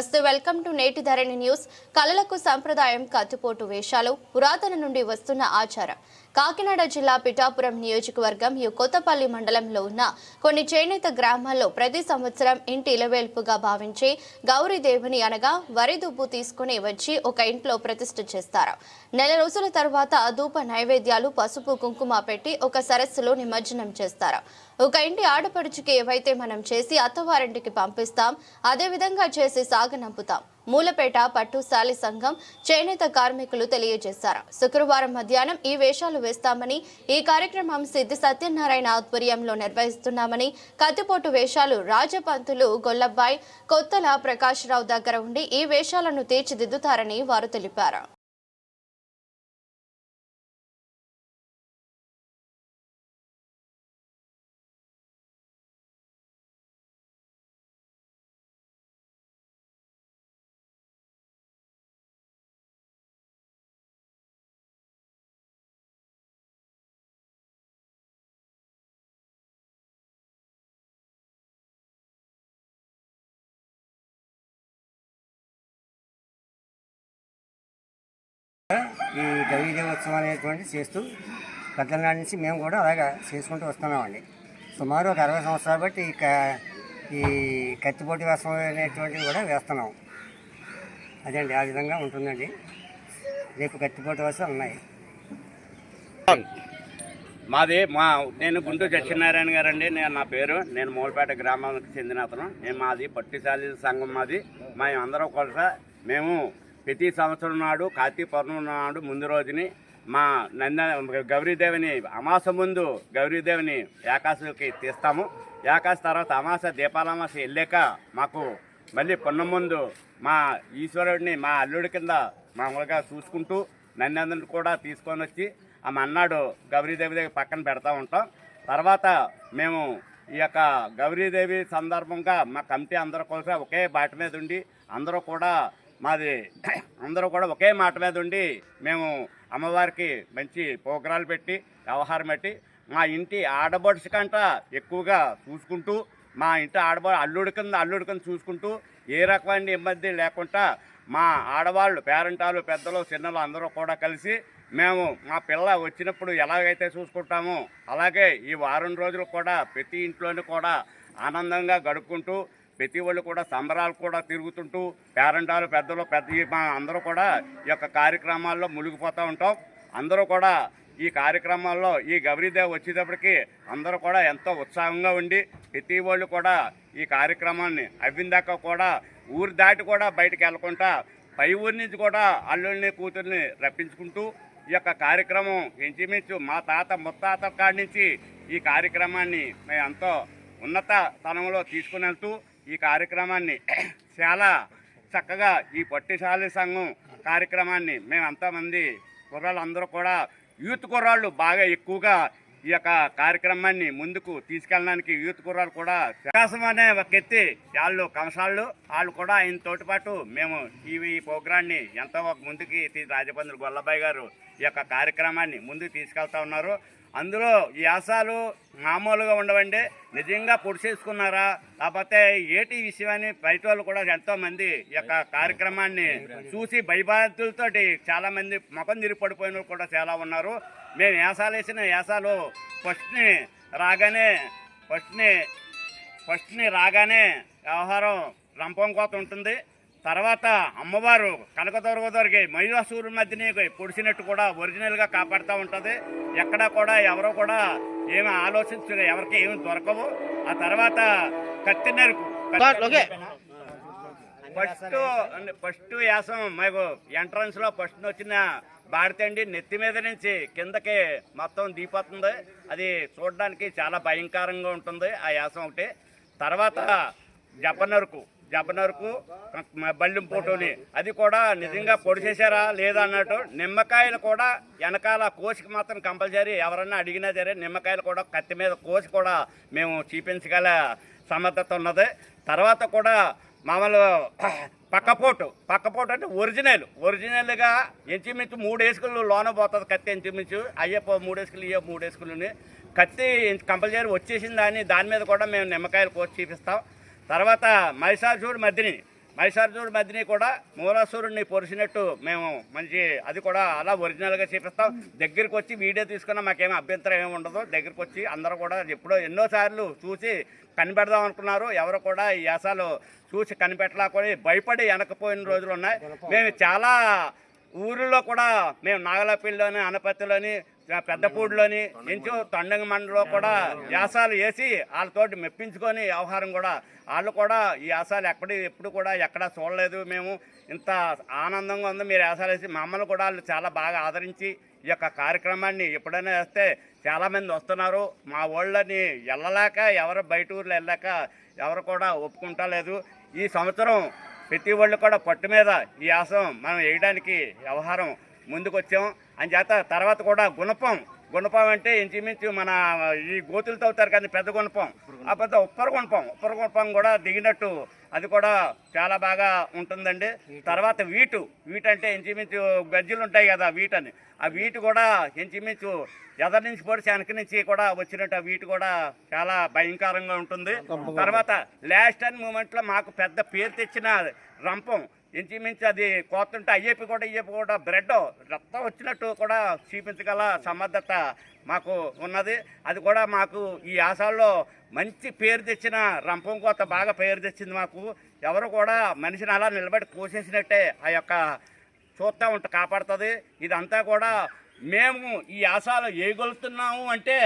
నమస్తే welcome to నేటి ధరణి news. కళలకు సంప్రదాయం కత్తిపోటు వేషాలు పురాతన నుండి వస్తున్న ఆచారం. కాకినాడ జిల్లా పిఠాపురం నియోజకవర్గం ఈ కొత్తపల్లి మండలంలో ఉన్న కొన్ని చేనేత గ్రామాల్లో ప్రతి సంవత్సరం ఇంటి ఇలవేల్పుగా భావించి గౌరీదేవిని అనగా వరి దుబ్బు తీసుకుని వచ్చి ఒక ఇంట్లో ప్రతిష్ఠ చేస్తారు. నెల రోజుల తర్వాత ధూప నైవేద్యాలు పసుపు కుంకుమ పెట్టి ఒక సరస్సులో నిమజ్జనం చేస్తారు. ఒక ఇంటి ఆడపడుచుకి ఏవైతే మనం చేసి అత్తవారింటికి పంపిస్తాం అదే విధంగా సాగు సాగనంపుతాం మూలపేట పట్టుసాలి సంఘం చేనేత కార్మికులు తెలియజేశారు. శుక్రవారం మధ్యాహ్నం ఈ వేషాలు వేస్తామని ఈ కార్యక్రమం సిద్ధి సత్యనారాయణ ఆధ్వర్యంలో నిర్వహిస్తున్నామని కత్తిపోటు వేషాలు రాజపంతులు గొల్లబ్బాయ్ కొత్తల ప్రకాశ్రావు దగ్గర ఉండి ఈ వేషాలను తీర్చిదిద్దుతారని వారు తెలిపారు. ఈ గౌరీ దేవోత్సవం అనేటువంటి చేస్తూ పెద్దల నాటి నుంచి మేము కూడా అలాగా చేసుకుంటూ వస్తున్నామండి. సుమారు ఒక అరవై సంవత్సరాలు బట్టి ఈ ఈ కత్తిపోటీ వేసం అనేటువంటివి కూడా వేస్తున్నాం. అదండి ఆ విధంగా ఉంటుందండి. రేపు కత్తిపోటీ వేసాలు ఉన్నాయి. మాది మా నేను గుంటూరు సత్యనారాయణ గారు అండి నేను నా పేరు నేను మూలపేట గ్రామానికి చెందిన అతను. నేను మాది పట్టిశాలి సంఘం మాది. మేము అందరం కూడా మేము ప్రతి సంవత్సరం నాడు కార్తీక పౌర్ణమి నాడు ముందు రోజుని మా నంద గౌరీదేవిని అమాస ముందు గౌరీదేవిని ఏకాశకి తీస్తాము. ఏకాశ తర్వాత అమాస దీపాలమాస వెళ్ళాక మాకు మళ్ళీ పొన్న ముందు మా ఈశ్వరుడిని మా అల్లుడి కింద మామూలుగా చూసుకుంటూ నన్నందరిని కూడా తీసుకొని వచ్చి ఆ మన్నాడు గౌరీదేవి దగ్గర పక్కన పెడతా ఉంటాం. తర్వాత మేము ఈ యొక్క గౌరీదేవి సందర్భంగా మా కమిటీ అందరూ కోసం ఒకే బాట మీద ఉండి అందరూ కూడా మాది అందరూ కూడా ఒకే మాట మీద ఉండి మేము అమ్మవారికి మంచి పోగ్రాలు పెట్టి వ్యవహారం పెట్టి మా ఇంటి ఆడబడుచు కంట ఎక్కువగా చూసుకుంటూ మా ఇంటి ఆడబ అల్లుడి కింద అల్లుడి కింద చూసుకుంటూ ఏ రకమైన ఇబ్బంది లేకుండా మా ఆడవాళ్ళు పేరెంటాలు పెద్దలు చిన్నలు అందరూ కూడా కలిసి మేము మా పిల్ల వచ్చినప్పుడు ఎలాగైతే చూసుకుంటామో అలాగే ఈ వారం రోజులు కూడా ప్రతి ఇంట్లోనూ కూడా ఆనందంగా గడుపుకుంటూ ప్రతి వాళ్ళు కూడా సంబరాలు కూడా తిరుగుతుంటూ పేరంటాలు పెద్దలు పెద్ద మా అందరూ కూడా ఈ యొక్క కార్యక్రమాల్లో మునిగిపోతూ ఉంటాం. అందరూ కూడా ఈ కార్యక్రమాల్లో ఈ గౌరీదేవి వచ్చేటప్పటికి అందరూ కూడా ఎంతో ఉత్సాహంగా ఉండి ప్రతి వాళ్ళు కూడా ఈ కార్యక్రమాన్ని అవ్విందాక కూడా ఊరు దాటి కూడా బయటకు వెళ్ళకుండా పై ఊరి నుంచి కూడా అల్లుల్ని కూతుర్ని రప్పించుకుంటూ ఈ యొక్క కార్యక్రమం ఇంచుమించు మా తాత ముత్తాత కాడి నుంచి ఈ కార్యక్రమాన్ని మేము ఎంతో ఉన్నత స్థానంలో తీసుకుని వెళ్తూ ఈ కార్యక్రమాన్ని చాలా చక్కగా ఈ పట్టిశాలి సంఘం కార్యక్రమాన్ని మేము కుర్రాళ్ళందరూ అందరూ కూడా యూత్ కుర్రాళ్ళు బాగా ఎక్కువగా ఈ యొక్క కార్యక్రమాన్ని ముందుకు తీసుకెళ్ళడానికి యూత్ కుర్రాళ్ళు కూడా వికాసం అనే ఒక ఎత్తి వాళ్ళు కంసాళ్ళు వాళ్ళు కూడా ఆయన తోటిపాటు మేము ఈ ప్రోగ్రాన్ని ఎంతో ఒక ముందుకి తీ- గొల్లబాయ్ గారు ఈ యొక్క కార్యక్రమాన్ని ముందుకు తీసుకెళ్తా ఉన్నారు. అందులో యాసాలు మామూలుగా ఉండవండి. నిజంగా పొడిచేసుకున్నారా? లేకపోతే ఏటి విషయమని బయట వాళ్ళు కూడా ఎంతోమంది ఈ యొక్క కార్యక్రమాన్ని చూసి భయబాధితులతోటి చాలామంది ముఖం తిరిగి పడిపోయిన వాళ్ళు కూడా చాలా ఉన్నారు. మేము యాసాలు వేసిన యాసాలు ఫస్ట్ని రాగానే ఫస్ట్ని ఫస్ట్ని రాగానే వ్యవహారం రంపం కోత ఉంటుంది. తర్వాత అమ్మవారు కనకదుర్గదొరికి మహిళాసూరు మధ్యని పొడిచినట్టు కూడా ఒరిజినల్గా కాపాడుతూ ఉంటుంది. ఎక్కడా కూడా ఎవరో కూడా ఏమి ఆలోచించరు ఎవరికి ఏమి దొరకవు. ఆ తర్వాత కత్తి నరుకు. ఫస్ట్ ఫస్ట్ యాసం మాకు ఎంట్రన్స్లో ఫస్ట్ వచ్చిన బాడితండి నెత్తి మీద నుంచి కిందకి మొత్తం దీపోతుంది అది చూడడానికి చాలా భయంకరంగా ఉంటుంది ఆ యాసం ఒకటి. తర్వాత జపనరుకు. జపనరుకు బల్లిం పోటోని. అది కూడా నిజంగా పొడి చేశారా లేదా అన్నట్టు నిమ్మకాయలు కూడా వెనకాల కోసికి మాత్రం కంపల్సరీ ఎవరన్నా అడిగినా సరే నిమ్మకాయలు కూడా కత్తి మీద కోసి కూడా మేము చూపించగల సమర్థత ఉన్నది. తర్వాత కూడా మామూలు పక్కపోటు. పక్కపోటు అంటే ఒరిజినల్. ఒరిజినల్గా ఇంచుమించు మూడు వేసుకులు లోన పోతుంది కత్తి ఇంచుమించు. అయ్యప్ప మూడు వేసుకులు ఇయ్యో మూడు వేసుకులని. కత్తి కంపల్సరీ వచ్చేసింది దాన్ని దాని మీద కూడా మేము నిమ్మకాయలు కోసి చూపిస్తాం. తర్వాత మహిషాసుడు మధ్యని మైసార్జునుడి మధ్యని కూడా మూలాసురుడిని పొరిచినట్టు మేము మంచి అది కూడా అలా ఒరిజినల్గా చూపిస్తాం. దగ్గరికి వచ్చి వీడియో తీసుకున్నా మాకేం అభ్యంతరం ఏమి ఉండదు. దగ్గరికి వచ్చి అందరూ కూడా ఎప్పుడో ఎన్నోసార్లు చూసి కనిపెడదాం అనుకున్నారు. ఎవరు కూడా ఈ యాసాలు చూసి కనిపెట్టలేకొని భయపడి వెనకపోయిన రోజులు ఉన్నాయి. మేము చాలా ఊరిలో కూడా మేము నాగలపల్లిలోని అనపత్తిలోని పెద్దపూడిలోని ఇంచు తండంగ మండలో కూడా యాసాలు వేసి వాళ్ళతోటి మెప్పించుకొని వ్యవహారం కూడా. వాళ్ళు కూడా ఈ యాసాలు ఎక్కడ ఎప్పుడు కూడా ఎక్కడ చూడలేదు మేము. ఇంత ఆనందంగా ఉంది మీరు యాసాలు వేసి మమ్మల్ని కూడా వాళ్ళు చాలా బాగా ఆదరించి ఈ యొక్క కార్యక్రమాన్ని ఎప్పుడైనా వేస్తే చాలామంది వస్తున్నారు. మా ఊళ్ళని వెళ్ళలేక ఎవరు బయట ఊర్లో వెళ్ళాక ఎవరు కూడా ఒప్పుకుంటా లేదు ఈ సంవత్సరం ప్రతి వాళ్ళు కూడా పట్టు మీద ఈ ఆసం మనం వేయడానికి వ్యవహారం ముందుకు వచ్చాం అని చేత తర్వాత కూడా గుణపం గుణపం అంటే ఇంచుమించు మన ఈ గోతులతో అవుతారు కానీ పెద్ద గుణపం. ఆ పెద్ద ఉప్పర గుణపం. ఉప్పర గుణపం కూడా దిగినట్టు అది కూడా చాలా బాగా ఉంటుందండి. తర్వాత వీటు. వీటు అంటే ఇంచుమించు గజ్జలు ఉంటాయి కదా వీటని. ఆ వీటు కూడా ఇంచుమించు ఎదరి నుంచి పొడిచి వెనక నుంచి కూడా వచ్చినట్టు ఆ వీటు కూడా చాలా భయంకరంగా ఉంటుంది. తర్వాత లాస్ట్ టైం మూమెంట్లో మాకు పెద్ద పేరు తెచ్చిన రంపం. ఇంచుమించు అది కోతుంటే అయ్యేపి కూడా అయ్యేపి కూడా బ్రెడ్ రక్తం వచ్చినట్టు కూడా చూపించగల సమర్థత మాకు ఉన్నది. అది కూడా మాకు ఈ ఆశాల్లో మంచి పేరు తెచ్చిన రంపం కోత బాగా పేరు తెచ్చింది మాకు. ఎవరు కూడా మనిషిని అలా నిలబడి కోసేసినట్టే ఆ యొక్క చూస్తూ ఉంట కాపాడుతుంది. ఇదంతా కూడా మేము ఈ ఆశాలు వేయగలుగుతున్నాము అంటే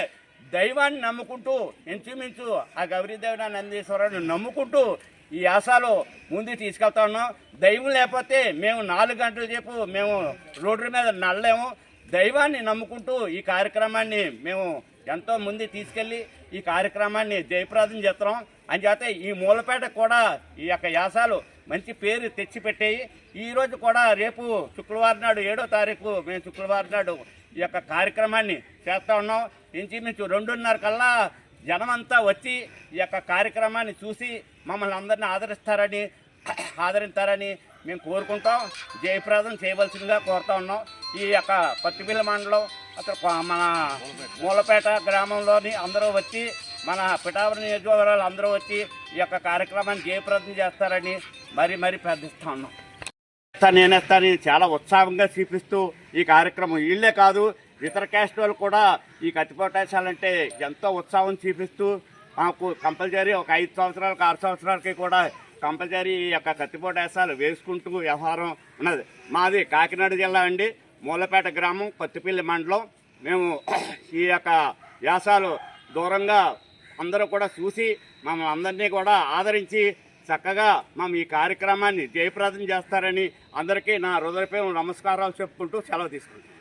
దైవాన్ని నమ్ముకుంటూ ఇంచుమించు ఆ గౌరీదేవుడు నందీశ్వరుని నమ్ముకుంటూ ఈ యాసాలు ముందుకు తీసుకెళ్తా ఉన్నాం. దైవం లేకపోతే మేము నాలుగు గంటల సేపు మేము రోడ్డు మీద నడలేము. దైవాన్ని నమ్ముకుంటూ ఈ కార్యక్రమాన్ని మేము ఎంతో ముందు తీసుకెళ్ళి ఈ కార్యక్రమాన్ని జయప్రదం చేస్తున్నాం. అంచేత ఈ మూలపేట కూడా ఈ యొక్క యాసాలు మంచి పేరు తెచ్చిపెట్టాయి. ఈరోజు కూడా రేపు శుక్రవారం నాడు ఏడో తారీఖు మేము శుక్రవారం నాడు ఈ యొక్క కార్యక్రమాన్ని చేస్తా ఉన్నాం. ఇంచుమించు రెండున్నర కల్లా జనమంతా వచ్చి ఈ యొక్క కార్యక్రమాన్ని చూసి మమ్మల్ని అందరినీ ఆదరిస్తారని ఆదరిస్తారని మేము కోరుకుంటాం. జయప్రదం చేయవలసిందిగా కోరుతా ఉన్నాం. ఈ యొక్క పత్తిపిల్ల మండలం అసలు మన మూలపేట గ్రామంలోని అందరూ వచ్చి మన పిఠాపురం నియోజకవర్గాలు అందరూ వచ్చి ఈ యొక్క కార్యక్రమాన్ని జయప్రదం చేస్తారని మరీ మరీ ప్రార్థిస్తా ఉన్నాం. ఇస్తాను, నేను చాలా ఉత్సాహంగా చూపిస్తూ ఈ కార్యక్రమం వీళ్ళే కాదు ఇతర క్యాస్ట్ వాళ్ళు కూడా ఈ కత్తిపోటేశాలంటే ఎంతో ఉత్సాహం చూపిస్తూ మాకు కంపల్సరీ ఒక ఐదు సంవత్సరాలకు ఆరు సంవత్సరాలకి కూడా కంపల్సరీ ఈ యొక్క కత్తిపోటేశాలు వేసుకుంటూ వ్యవహారం ఉన్నది. మాది కాకినాడ జిల్లా అండి. మూలపేట గ్రామం కొత్తపల్లి మండలం. మేము ఈ యొక్క వ్యాసాలు దూరంగా అందరూ కూడా చూసి మమ్మల్ని అందరినీ కూడా ఆదరించి చక్కగా మేము ఈ కార్యక్రమాన్ని జయప్రదం చేస్తారని అందరికీ నా హృదయపై నమస్కారాలు చెప్పుకుంటూ సెలవు తీసుకుంటాం